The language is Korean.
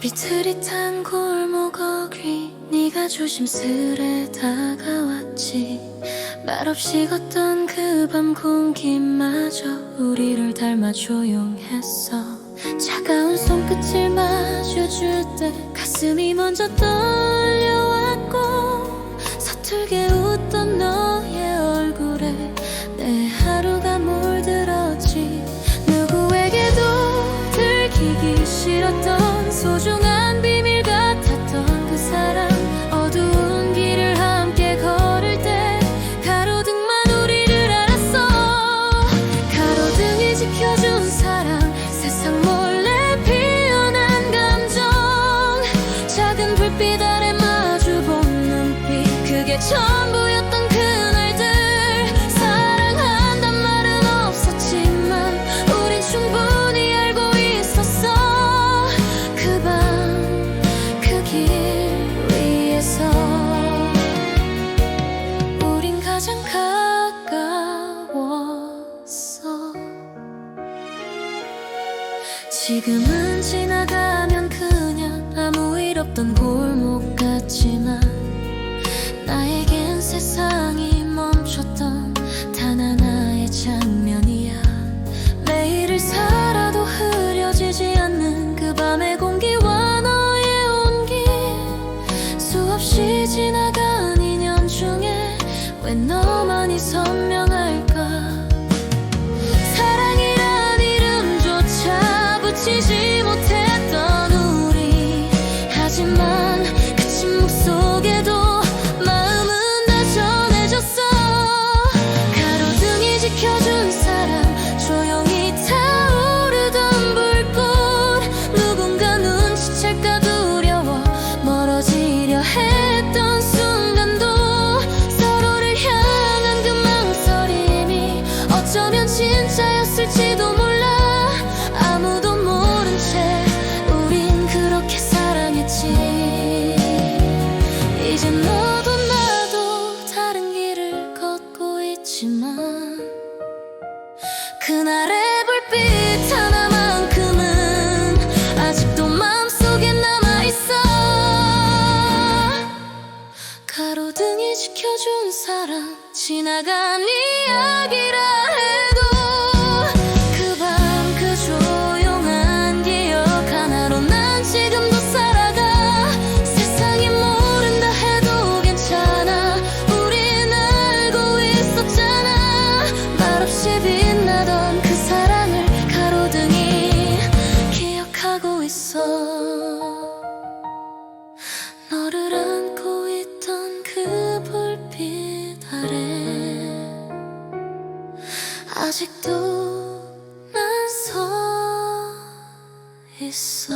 비트릿한 골목 어귀 네가 조심스레 다가왔지. 말없이 걷던 그 밤 공기마저 우리를 닮아 조용했어. 차가운 손끝을 마주줄 때 가슴이 먼저 떨 들키기 싫었던 소중한 비밀 같았던 그 사람. 어두운 길을 함께 걸을 때 가로등만 우리를 알았어. 가로등이 지켜준 사랑 세상 몰래 피어난 감정. 작은 불빛 가장 가까웠어. 지금은 지나가면 그냥 아무 일 없던 골목 같지만 나에겐 세상이 멈췄던 단 하나의 장면이야. 매일을 살아도 흐려지지 않는 그 밤의 공기와 너의 온기. 수없이 중에 왜 너만이 선명할까? 사랑이란 이름조차 붙이지 못했던 우리. 하지만 진짜였을지도 몰라. 아무도 모른 채 우린 그렇게 사랑했지. 이제 너도 나도 다른 길을 걷고 있지만 그날의 불빛 하나만큼은 아직도 마음속에 남아있어. 가로등이 지켜준 사람 지나간 이야기라 해도 말없이 빛나던 그 사랑을 가로등이 기억하고 있어. 너를 안고 있던 그 불빛 아래 아직도 난 서 있어